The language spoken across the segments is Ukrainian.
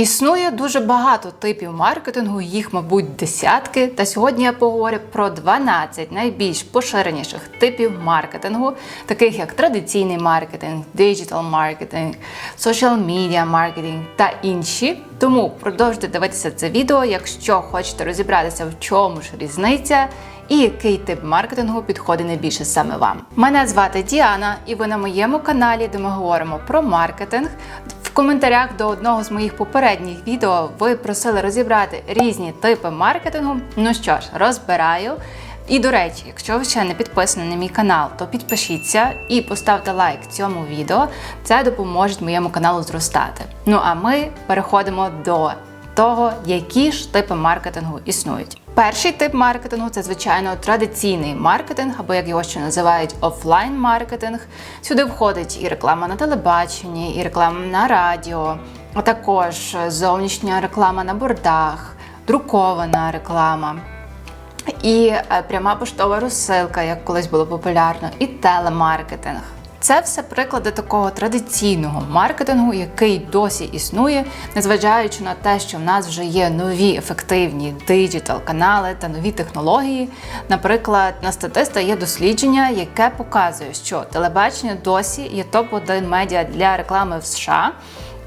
Існує дуже багато типів маркетингу, їх, мабуть, десятки. Та сьогодні я поговорю про 12 найбільш поширеніших типів маркетингу, таких як традиційний маркетинг, диджитал маркетинг, social media маркетинг та інші. Тому продовжуйте дивитися це відео, якщо хочете розібратися, в чому ж різниця. І який тип маркетингу підходить найбільше саме вам? Мене звати Діана, і ви на моєму каналі, де ми говоримо про маркетинг. Коментарях до одного з моїх попередніх відео ви просили розібрати різні типи маркетингу. Ну що ж, розбираю. І до речі, якщо ви ще не підписані на мій канал, то підпишіться і поставте лайк цьому відео. Це допоможе моєму каналу зростати. Ну а ми переходимо до того, які ж типи маркетингу існують. Перший тип маркетингу це звичайно традиційний маркетинг, або як його ще називають офлайн маркетинг. Сюди входить і реклама на телебаченні, і реклама на радіо, а також зовнішня реклама на бордах, друкована реклама. І е, пряма поштова розсилка, як колись було популярно, і телемаркетинг. Це все приклади такого традиційного маркетингу, який досі існує, незважаючи на те, що в нас вже є нові ефективні диджитал канали та нові технології. Наприклад, на статиста є дослідження, яке показує, що телебачення досі є топ-1 медіа для реклами в США.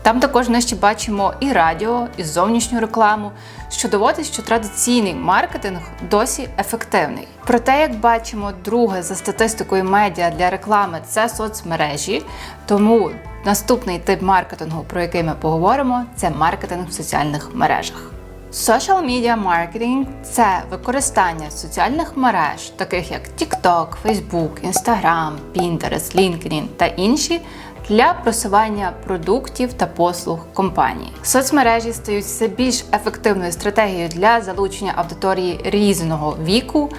Там також ми ще бачимо і радіо, і зовнішню рекламу, що доводить, що традиційний маркетинг досі ефективний. Проте, як бачимо, друге за статистикою медіа для реклами це соцмережі. Тому наступний тип маркетингу, про який ми поговоримо, це маркетинг в соціальних мережах. Social media marketing – це використання соціальних мереж, таких як TikTok, Facebook, Instagram, Pinterest, LinkedIn та інші, для просування продуктів та послуг компанії. Соцмережі стають все більш ефективною стратегією для залучення аудиторії різного віку.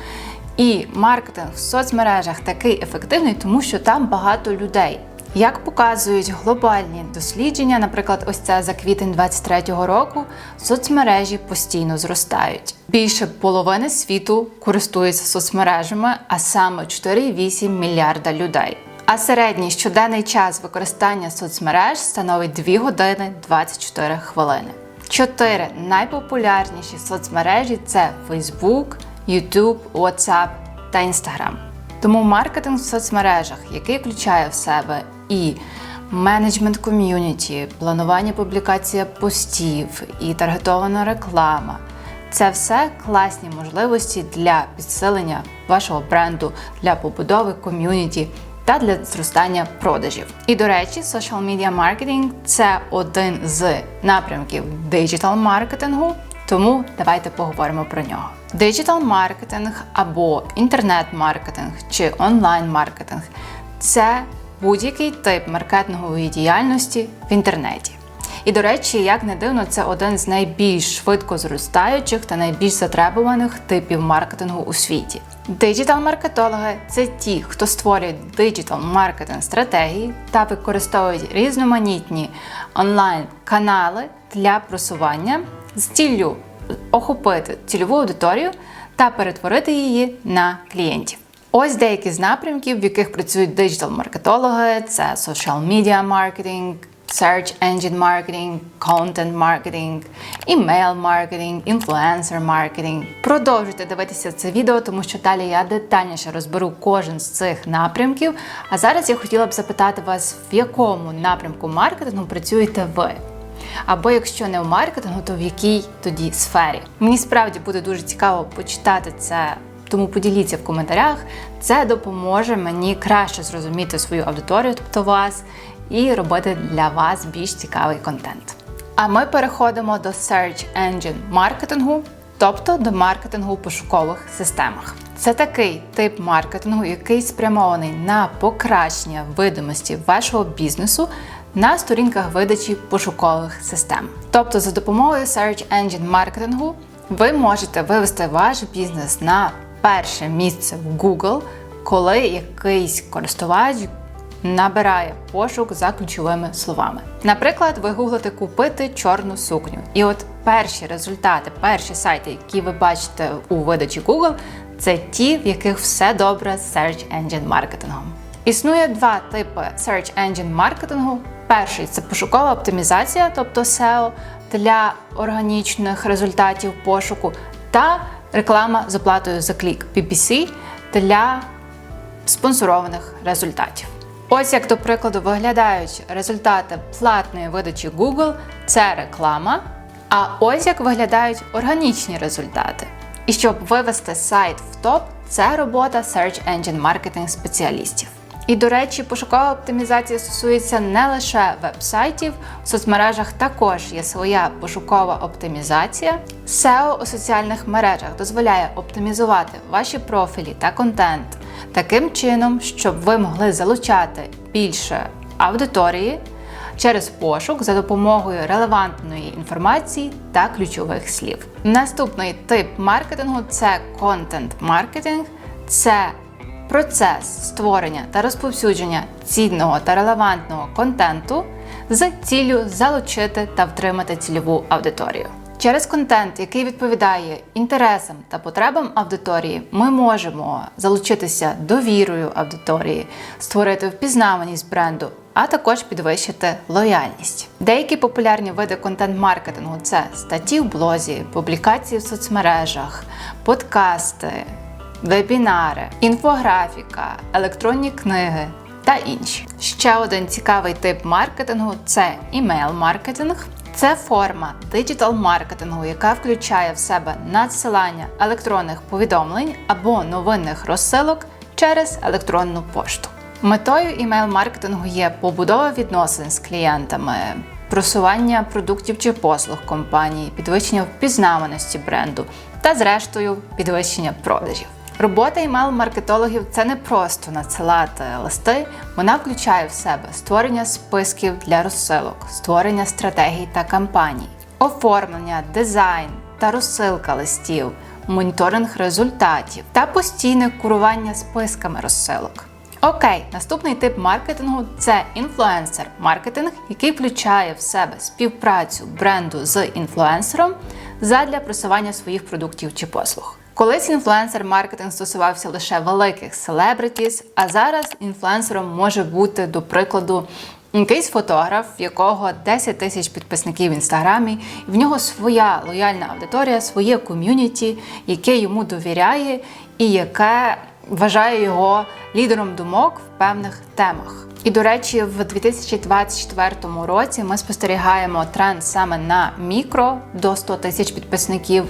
І маркетинг в соцмережах такий ефективний, тому що там багато людей. Як показують глобальні дослідження, наприклад, ось це за квітень 23-го року, соцмережі постійно зростають. Більше половини світу користується соцмережами, а саме 4,8 мільярда людей. А середній щоденний час використання соцмереж становить 2 години 24 хвилини. Чотири найпопулярніші соцмережі це Facebook, YouTube, WhatsApp та Instagram. Тому маркетинг в соцмережах, який включає в себе і менеджмент ком'юніті, планування публікація постів і таргетована реклама. Це все класні можливості для підсилення вашого бренду, для побудови ком'юніті та для зростання продажів. І до речі, social media marketing – це один з напрямків диджитал маркетингу. Тому давайте поговоримо про нього. Диджитал маркетинг або інтернет-маркетинг чи онлайн-маркетинг це будь-який тип маркетингової діяльності в інтернеті. І, до речі, як не дивно, це один з найбільш швидко зростаючих та найбільш затребуваних типів маркетингу у світі. Диджитал-маркетологи це ті, хто створює диджитал-маркетинг стратегії та використовують різноманітні онлайн-канали для просування з ціллю охопити цільову аудиторію та перетворити її на клієнтів. Ось деякі з напрямків, в яких працюють диджитал-маркетологи: це social media marketing, Search Engine Marketing, Content Marketing, Email Marketing, Influencer Marketing. Продовжуйте дивитися це відео, тому що далі я детальніше розберу кожен з цих напрямків. А зараз я хотіла б запитати вас, в якому напрямку маркетингу працюєте ви? Або якщо не в маркетингу, то в якій тоді сфері? Мені справді буде дуже цікаво почитати це. Тому поділіться в коментарях, це допоможе мені краще зрозуміти свою аудиторію, тобто вас, і робити для вас більш цікавий контент. А ми переходимо до Search Engine маркетингу, тобто до маркетингу у пошукових системах. Це такий тип маркетингу, який спрямований на покращення видимості вашого бізнесу на сторінках видачі пошукових систем. Тобто, за допомогою Search Engine маркетингу ви можете вивести ваш бізнес на перше місце в Google, коли якийсь користувач набирає пошук за ключовими словами. Наприклад, ви гуглите купити чорну сукню. І от перші результати, перші сайти, які ви бачите у видачі Google, це ті, в яких все добре з Search Engine маркетингом. Існує два типи Search Engine маркетингу. Перший це пошукова оптимізація, тобто SEO, для органічних результатів пошуку, та реклама з оплатою за клік PPC для спонсорованих результатів. Ось як до прикладу виглядають результати платної видачі Google це реклама. А ось як виглядають органічні результати. І щоб вивести сайт в топ, це робота Search Engine Marketing спеціалістів. І, до речі, пошукова оптимізація стосується не лише веб-сайтів, в соцмережах також є своя пошукова оптимізація. SEO у соціальних мережах дозволяє оптимізувати ваші профілі та контент таким чином, щоб ви могли залучати більше аудиторії через пошук за допомогою релевантної інформації та ключових слів. Наступний тип маркетингу це контент-маркетинг. Це процес створення та розповсюдження цінного та релевантного контенту з ціллю залучити та втримати цільову аудиторію. Через контент, який відповідає інтересам та потребам аудиторії, ми можемо залучитися довірою аудиторії, створити впізнаваність бренду, а також підвищити лояльність. Деякі популярні види контент-маркетингу це статті в блозі, публікації в соцмережах, подкасти, вебінари, інфографіка, електронні книги та інші. Ще один цікавий тип маркетингу це імейл-маркетинг. Це форма диджитал-маркетингу, яка включає в себе надсилання електронних повідомлень або новинних розсилок через електронну пошту. Метою імейл-маркетингу є побудова відносин з клієнтами, просування продуктів чи послуг компанії, підвищення впізнаваності бренду та, зрештою, підвищення продажів. Робота імейл-маркетологів це не просто надсилати листи, вона включає в себе створення списків для розсилок, створення стратегій та кампаній, оформлення, дизайн та розсилка листів, моніторинг результатів та постійне курування списками розсилок. Окей, наступний тип маркетингу це інфлюенсер-маркетинг, який включає в себе співпрацю бренду з інфлюенсером задля просування своїх продуктів чи послуг. Колись інфлюенсер-маркетинг стосувався лише великих селебритіс, а зараз інфлюенсером може бути, до прикладу, якийсь фотограф, в якого 10 тисяч підписників в інстаграмі, і в нього своя лояльна аудиторія, своє ком'юніті, яке йому довіряє і яке вважає його лідером думок в певних темах. І, до речі, в 2024 році ми спостерігаємо тренд саме на мікро до 100 тисяч підписників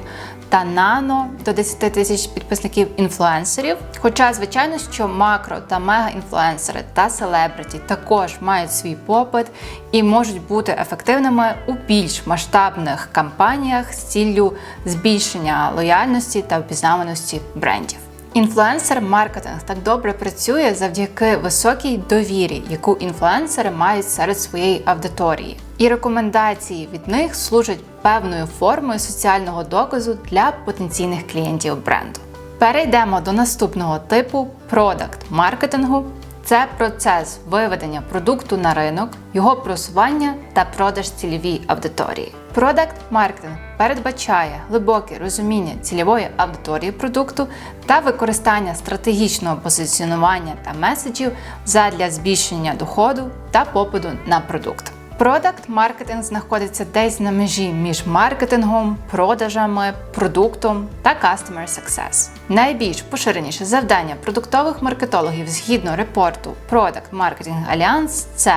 та нано до 10 тисяч підписників інфлюенсерів. Хоча, звичайно, що макро та мега-інфлюенсери та селебриті також мають свій попит і можуть бути ефективними у більш масштабних кампаніях з ціллю збільшення лояльності та впізнаваності брендів. Інфлюенсер-маркетинг так добре працює завдяки високій довірі, яку інфлюенсери мають серед своєї аудиторії. І рекомендації від них служать певною формою соціального доказу для потенційних клієнтів бренду. Перейдемо до наступного типу продакт-маркетингу. Це процес виведення продукту на ринок, його просування та продаж цільовій аудиторії. Продакт маркетинг передбачає глибоке розуміння цільової аудиторії продукту та використання стратегічного позиціонування та меседжів задля збільшення доходу та попиту на продукт. Продакт маркетинг знаходиться десь на межі між маркетингом, продажами, продуктом та Customer Success. Найбільш поширеніше завдання продуктових маркетологів згідно репорту Product Marketing Alliance – це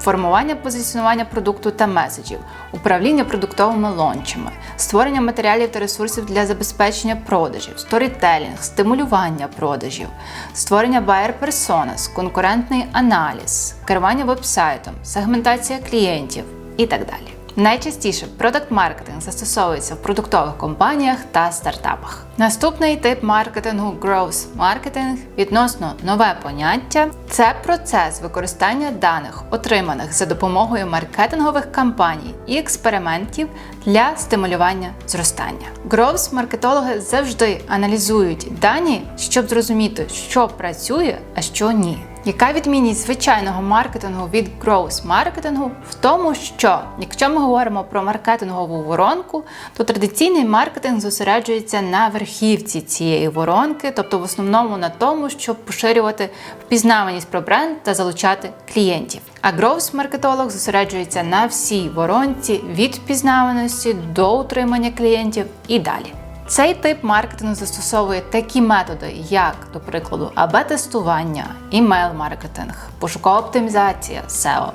формування позиціонування продукту та меседжів, управління продуктовими лончами, створення матеріалів та ресурсів для забезпечення продажів, сторітелінг, стимулювання продажів, створення buyer personas, конкурентний аналіз, керування вебсайтом, сегментація клієнтів і так далі. Найчастіше продакт-маркетинг застосовується в продуктових компаніях та стартапах. Наступний тип маркетингу growth маркетинг відносно нове поняття це процес використання даних, отриманих за допомогою маркетингових кампаній і експериментів для стимулювання зростання. growth маркетологи завжди аналізують дані, щоб зрозуміти, що працює, а що ні. Яка відмінність звичайного маркетингу від growth маркетингу в тому, що якщо ми говоримо про маркетингову воронку, то традиційний маркетинг зосереджується на верхівці цієї воронки, тобто в основному на тому, щоб поширювати впізнаваність про бренд та залучати клієнтів. А growth маркетолог зосереджується на всій воронці від впізнаваності до утримання клієнтів і далі. Цей тип маркетингу застосовує такі методи, як, до прикладу, АБ-тестування, імейл-маркетинг, пошукова оптимізація SEO,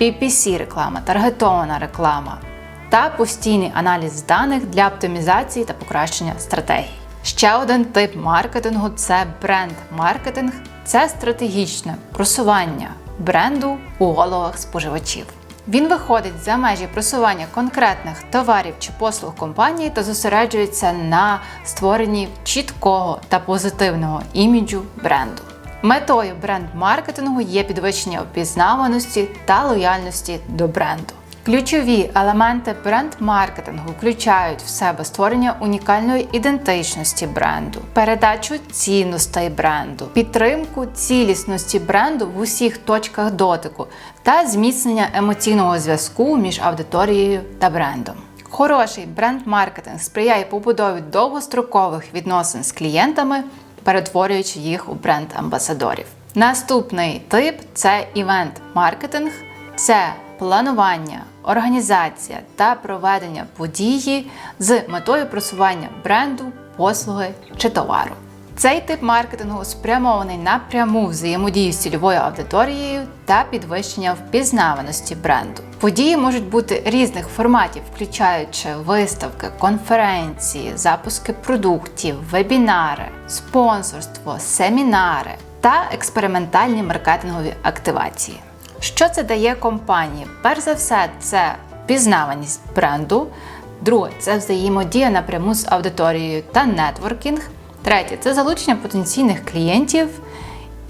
PPC реклама, таргетована реклама та постійний аналіз даних для оптимізації та покращення стратегій. Ще один тип маркетингу це бренд-маркетинг, це стратегічне просування бренду у головах споживачів. Він виходить за межі просування конкретних товарів чи послуг компанії та зосереджується на створенні чіткого та позитивного іміджу бренду. Метою бренд-маркетингу є підвищення опізнаваності та лояльності до бренду. Ключові елементи бренд-маркетингу включають в себе створення унікальної ідентичності бренду, передачу цінностей бренду, підтримку цілісності бренду в усіх точках дотику та зміцнення емоційного зв'язку між аудиторією та брендом. Хороший бренд-маркетинг сприяє побудові довгострокових відносин з клієнтами, перетворюючи їх у бренд-амбасадорів. Наступний тип це івент-маркетинг, це планування, організація та проведення події з метою просування бренду, послуги чи товару. Цей тип маркетингу спрямований на пряму взаємодію з цільовою аудиторією та підвищення впізнаваності бренду. Події можуть бути різних форматів, включаючи виставки, конференції, запуски продуктів, вебінари, спонсорство, семінари та експериментальні маркетингові активації. Що це дає компанії? Перш за все, це пізнаваність бренду. Друге це взаємодія напряму з аудиторією та нетворкінг. Третє це залучення потенційних клієнтів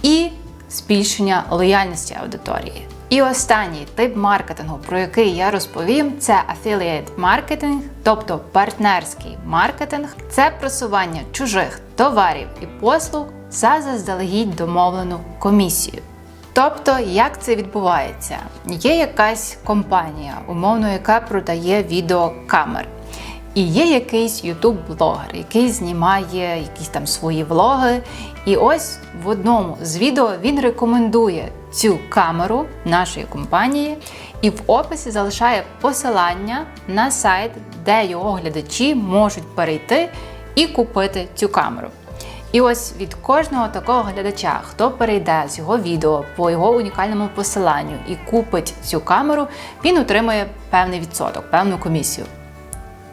і збільшення лояльності аудиторії. І останній тип маркетингу, про який я розповім, це affiliate маркетинг, тобто партнерський маркетинг, це просування чужих товарів і послуг за заздалегідь домовлену комісію. Тобто, як це відбувається? Є якась компанія, умовно, яка продає відеокамери. І є якийсь ютуб-блогер, який знімає якісь там свої влоги. І ось в одному з відео він рекомендує цю камеру нашої компанії і в описі залишає посилання на сайт, де його глядачі можуть перейти і купити цю камеру. І ось від кожного такого глядача, хто перейде з його відео по його унікальному посиланню і купить цю камеру, він отримує певний відсоток, певну комісію.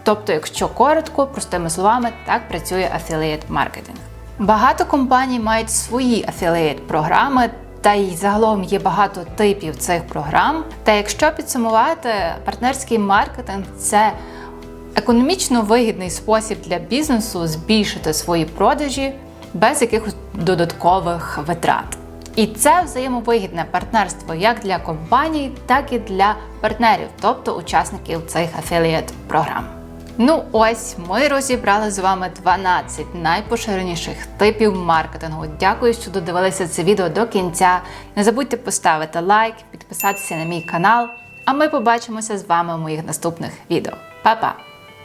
Тобто, якщо коротко, простими словами, так працює афілієт маркетинг. Багато компаній мають свої афілієт програми. Та й загалом є багато типів цих програм. Та якщо підсумувати, партнерський маркетинг це економічно вигідний спосіб для бізнесу збільшити свої продажі без якихось додаткових витрат. І це взаємовигідне партнерство як для компаній, так і для партнерів, тобто учасників цих афілієт програм. Ну ось ми розібрали з вами 12 найпоширеніших типів маркетингу. Дякую, що додивилися це відео до кінця. Не забудьте поставити лайк, підписатися на мій канал. А ми побачимося з вами в моїх наступних відео. Па-па!